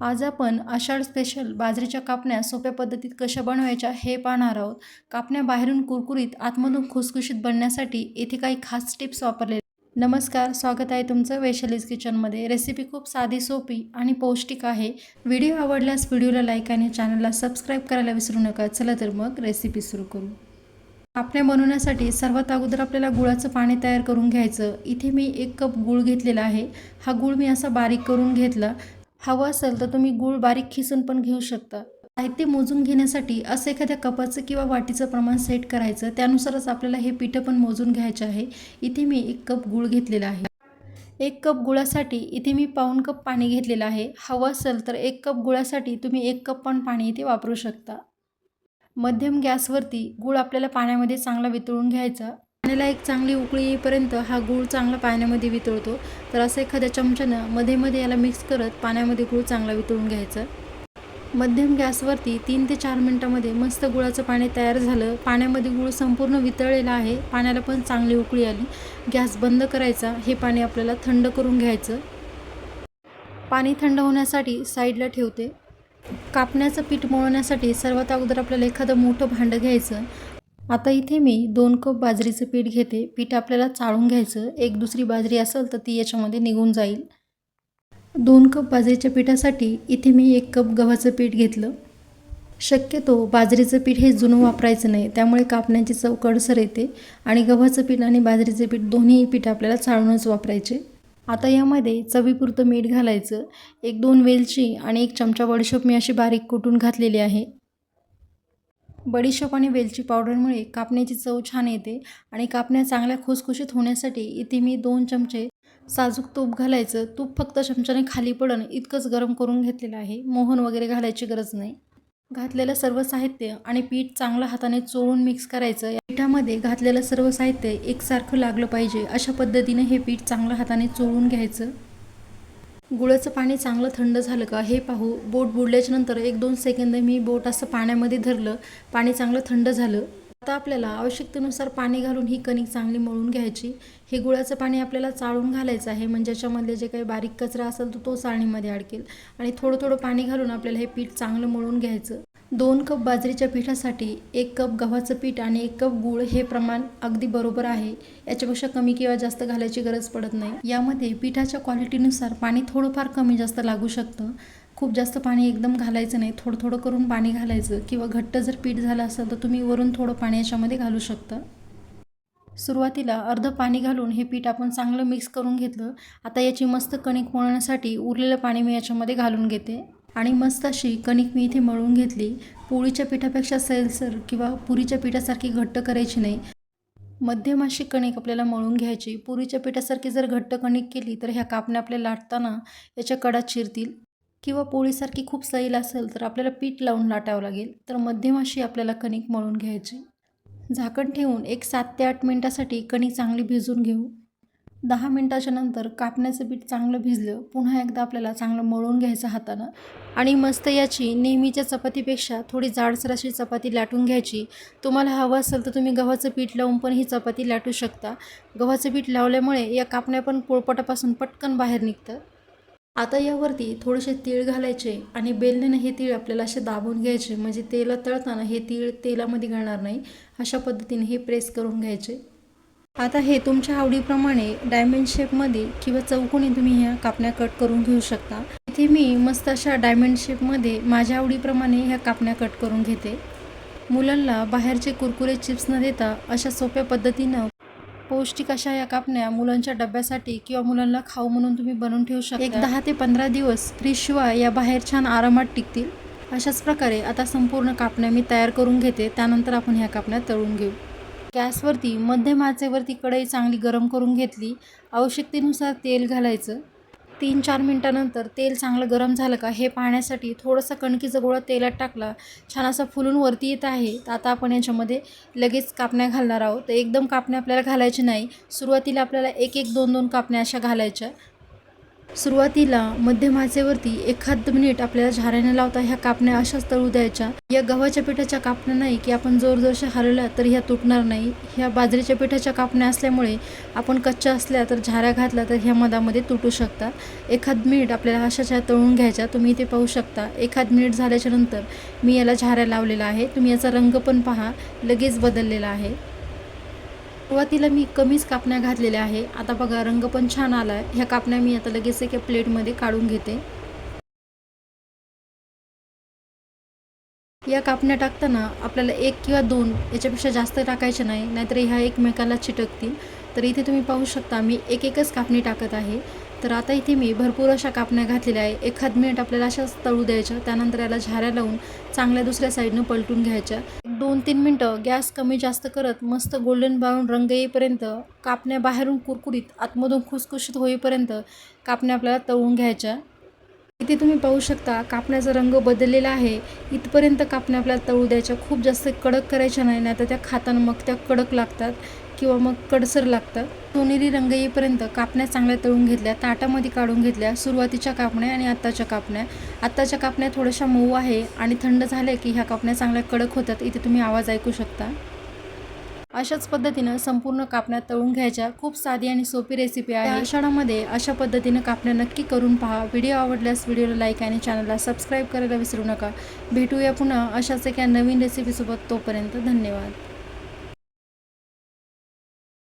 आज आपण आषाढ स्पेशल बाजरीच्या कापण्या सोप्या पद्धतीत कशा बनवायच्या हे पाहणार आहोत. कापण्या बाहेरून कुरकुरीत आतमधून खुसखुशीत बनण्यासाठी येथे काही खास टिप्स वापरले नमस्कार स्वागत आहे तुमचं वैशालीज किचनमध्ये रेसिपी खूप साधी सोपी आणि पौष्टिक आहे. व्हिडिओ आवडल्यास व्हिडिओला लाईक आणि चॅनलला सबस्क्राईब करायला विसरू नका. चला तर मग रेसिपी सुरू करू. कापण्या बनवण्यासाठी सर्वात अगोदर आपल्याला गुळाचं पाणी तयार करून घ्यायचं. इथे मी एक कप गूळ घेतलेला आहे. हा गूळ मी असा बारीक करून घेतला. हवं असेल तर तुम्ही गूळ बारीक खिसून पण घेऊ शकता. साहित्य मोजून घेण्यासाठी असं एखाद्या कपाचं किंवा वाटीचं प्रमाण सेट करायचं त्यानुसारच आपल्याला हे पिठं पण मोजून घ्यायचं आहे. इथे मी एक कप गूळ घेतलेला आहे. एक कप गुळासाठी इथे मी पाऊण कप पाणी घेतलेलं आहे. हवं असेल तर एक कप गुळासाठी तुम्ही एक कप पण पाणी इथे वापरू शकता. मध्यम गॅसवरती गूळ आपल्याला पाण्यामध्ये चांगला वितळून घ्यायचा. पाण्याला एक चांगली उकळी येईपर्यंत हा गूळ चांगला पाण्यामध्ये वितळतो. तर असं एखाद्या चमच्यानं मध्ये मध्ये याला मिक्स करत पाण्यामध्ये गूळ चांगला वितळून घ्यायचा. मध्यम गॅसवरती तीन ते चार मिनटामध्ये मस्त गुळाचं पाणी तयार झालं. पाण्यामध्ये गूळ संपूर्ण वितळलेला आहे. पाण्याला पण चांगली उकळी आली. गॅस बंद करायचा. हे पाणी आपल्याला थंड करून घ्यायचं. पाणी थंड होण्यासाठी साईडला ठेवते. कापण्याचं पीठ मळण्यासाठी सर्वात अगोदर आपल्याला एखादं मोठं भांडं घ्यायचं. आता इथे मी दोन कप बाजरीचं पीठ घेते. पीठ आपल्याला चाळून घ्यायचं. एक दुसरी बाजरी असेल तर ती याच्यामध्ये निघून जाईल. दोन कप बाजरीच्या पिठासाठी इथे मी एक कप गव्हाचं पीठ घेतलं. शक्यतो बाजरीचं पीठ हे जुनं वापरायचं नाही. त्यामुळे कापण्याची चव कडसर येते आणि गव्हाचं पीठ आणि बाजरीचं पीठ दोन्ही पीठ आपल्याला चाळूनच वापरायचे. आता यामध्ये चवीपुरतं मीठ घालायचं. एक दोन वेलची आणि एक चमचा बडीशोप मी अशी बारीक कुटून घातलेली आहे. बडीशोप आणि वेलची पावडरमुळे कापण्याची चव छान येते आणि कापण्या चांगल्या खुसखुशीत होण्यासाठी इथे मी दोन चमचे साजूक तूप घालायचं. तूप फक्त चमच्याने खाली पडण इतकंच गरम करून घेतलेलं आहे. मोहन वगैरे घालायची गरज नाही. घातलेलं सर्व साहित्य आणि पीठ चांगलं हाताने चोळून मिक्स करायचं. या पिठामध्ये घातलेलं सर्व साहित्य एकसारखं लागलं पाहिजे. अशा पद्धतीने हे पीठ चांगलं हाताने चोळून घ्यायचं. गुळाचं पाणी चांगलं थंड झालं का हे पाहू. बोट बुडल्याच्या नंतर एक दोन सेकंद मी बोट असं पाण्यामध्ये धरलं. पाणी चांगलं थंड झालं. आता आपल्याला आवश्यकतेनुसार पाणी घालून ही कणिक चांगली मळून घ्यायची. हे गुळाचं पाणी आपल्याला चाळून घालायचं आहे. म्हणजे याच्यामधले जे काही बारीक कचरा असेल तर तो चाळणीमध्ये अडकेल. आणि थोडं थोडं पाणी घालून आपल्याला हे पीठ चांगलं मळून घ्यायचं. दोन कप बाजरीच्या पिठासाठी एक कप गव्हाचं पीठ आणि एक कप गूळ हे प्रमाण अगदी बरोबर आहे. याच्यापेक्षा कमी किंवा जास्त घालायची गरज पडत नाही. यामध्ये पिठाच्या क्वालिटीनुसार पाणी थोडंफार कमी जास्त लागू शकतं. खूप जास्त पाणी एकदम घालायचं नाही. थोडं थोडं करून पाणी घालायचं किंवा घट्ट जर पीठ झालं असेल तर तुम्ही वरून थोडं पाणी याच्यामध्ये घालू शकता. सुरुवातीला अर्धं पाणी घालून हे पीठ आपण चांगलं मिक्स करून घेतलं. आता याची मस्त कणिक मळण्यासाठी उरलेलं पाणी मी याच्यामध्ये घालून घेते. आणि मस्त अशी कणिक मी इथे मळून घेतली. पोळीच्या पिठापेक्षा सैलसर किंवा पुरीच्या पिठासारखी घट्ट करायची नाही. मध्यम अशी कणिक आपल्याला मळून घ्यायची. पुरीच्या पिठासारखी जर घट्ट कणिक केली तर ह्या कापण्या आपल्या लाटताना याच्या कडा चिरतील किंवा पोळीसारखी खूप सैल असेल तर आपल्याला पीठ लावून लाटावं लागेल. तर मध्यम अशी आपल्याला कणिक मळून घ्यायची. झाकण ठेवून एक सात ते आठ मिनटासाठी कणिक चांगली भिजून घेऊ. दहा मिनटाच्या नंतर कापण्याचं पीठ चांगलं भिजलं पुन्हा एकदा आपल्याला चांगलं मळून घ्यायचं हातानं. आणि मस्त याची नेहमीच्या चपातीपेक्षा थोडी जाडसर अशी चपाती लाटून घ्यायची. तुम्हाला हवं असेल तर तुम्ही गव्हाचं पीठ लावून पण ही चपाती लाटू शकता. गव्हाचं पीठ लावल्यामुळे या कापण्या पण पोळपटापासून पटकन बाहेर निघतं. आता यावरती थोडेसे तीळ घालायचे आणि बेलण्यानं हे तीळ आपल्याला असे दाबून घ्यायचे. म्हणजे तेला तळताना हे तीळ तेलामध्ये घालणार नाही. अशा पद्धतीने हे प्रेस करून घ्यायचे. आता हे तुमच्या आवडीप्रमाणे डायमंड शेपमध्ये किंवा चौकोनी तुम्ही ह्या कापण्या कट करून घेऊ शकता. इथे मी मस्त अशा डायमंड शेपमध्ये माझ्या आवडीप्रमाणे ह्या कापण्या कट करून घेते. मुलांना बाहेरचे कुरकुरे चिप्स न देता अशा सोप्या पद्धतीनं पौष्टिक अशा या कापण्या मुलांच्या डब्यासाठी किंवा मुलांना खाऊ म्हणून तुम्ही बनवून ठेवू शकता. एक दहा ते पंधरा दिवस फ्रीजशिवाय या बाहेर छान आरामात टिकतील. अशाच प्रकारे आता संपूर्ण कापण्या मी तयार करून घेते. त्यानंतर आपण ह्या कापण्या तळून घेऊ. गॅसवरती मध्यम आचेवरती कढई चांगली गरम करून घेतली. आवश्यकतेनुसार तेल घालायचं. तीन चार मिनटानंतर तेल चांगलं गरम झालं का हे पाहण्यासाठी थोडंसं कणकीचा गोळा तेलात टाकला. छान असा फुलून वरती येत आहे. तर आता आपण याच्यामध्ये लगेच कापण्या घालणार आहोत. तर एकदम कापण्या आपल्याला घालायच्या नाही. सुरुवातीला आपल्याला एक एक दोन दोन कापण्या अशा घालायच्या. सुरुवातीला मध्यम आचेवरती एखाद मिनिट आपल्याला झाऱ्याने लावता ह्या कापण्या अशाच तळू द्यायच्या. या गव्हाच्या पिठाच्या कापण्या नाही की आपण जोर जोरशा हलवल्या तर ह्या तुटणार नाही. ह्या बाजरीच्या पिठाच्या कापण्या असल्यामुळे आपण कच्च्या असल्या तर झाऱ्या घातल्या तर ह्या मधामध्ये तुटू शकतात एखाद मिनिट आपल्याला अशाच्या तळून घ्यायच्या. तुम्ही इथे पाहू शकता एखाद मिनिट झाल्याच्यानंतर मी याला झाऱ्या लावलेला आहे. तुम्ही याचा रंग पण पहा लगेच बदललेला आहे. सुरुवातीला मी कमीच कापण्या घातलेल्या आहे. आता बघा रंग पण छान आला आहे ह्या कापण्या मी आता लगेच एका प्लेटमध्ये काढून घेते. या कापण्या टाकताना आपल्याला एक किंवा दोन याच्यापेक्षा जास्त टाकायचे नाही नाहीतर ह्या एकमेकाला चिटकतील. तर इथे तुम्ही पाहू शकता मी एक एकच कापणी टाकत आहे. तर आता इथे मी भरपूर अशा कापण्या घातलेल्या आहे. एखाद मिनिट आपल्याला अशाच तळू द्यायच्या त्यानंतर याला झाऱ्या लावून चांगल्या दुसऱ्या साईडनं पलटून घ्यायच्या. दोन तीन मिनटं गॅस कमी जास्त करत मस्त गोल्डन ब्राऊन रंग येईपर्यंत कापण्या बाहेरून कुरकुरीत आतमधून खुसखुशीत होईपर्यंत कापण्या आपल्याला तळून घ्यायच्या. इथे तुम्ही पाहू शकता कापण्याचा रंग बदललेला आहे. इथपर्यंत कापण्या आपल्याला तळू द्यायच्या खूप जास्त कडक करायच्या नाही नाही तर त्या खाताना मग त्या कडक लागतात किंवा मग कडसर लागतात. सोनेरी रंग येईपर्यंत कापण्या चांगल्या तळून घेतल्या ताटामध्ये काढून घेतल्या सुरुवातीच्या कापण्या आणि आत्ताच्या कापण्या. आत्ताच्या कापण्या थोड्याशा मऊ आहे आणि थंड झाल्या की ह्या कापण्या चांगल्या कडक होतात. इथे तुम्ही आवाज ऐकू शकता. अशाच पद्धतीनं संपूर्ण कापण्या तळून घ्यायच्या खूप साधी आणि सोपी रेसिपी आहे. आषाढामध्ये अशा पद्धतीनं कापण्या नक्की करून पहा. व्हिडिओ आवडल्यास व्हिडिओला लाईक आणि चॅनलला सबस्क्राईब करायला विसरू नका. भेटूया पुन्हा अशाच एका नवीन रेसिपीसोबत तोपर्यंत धन्यवाद.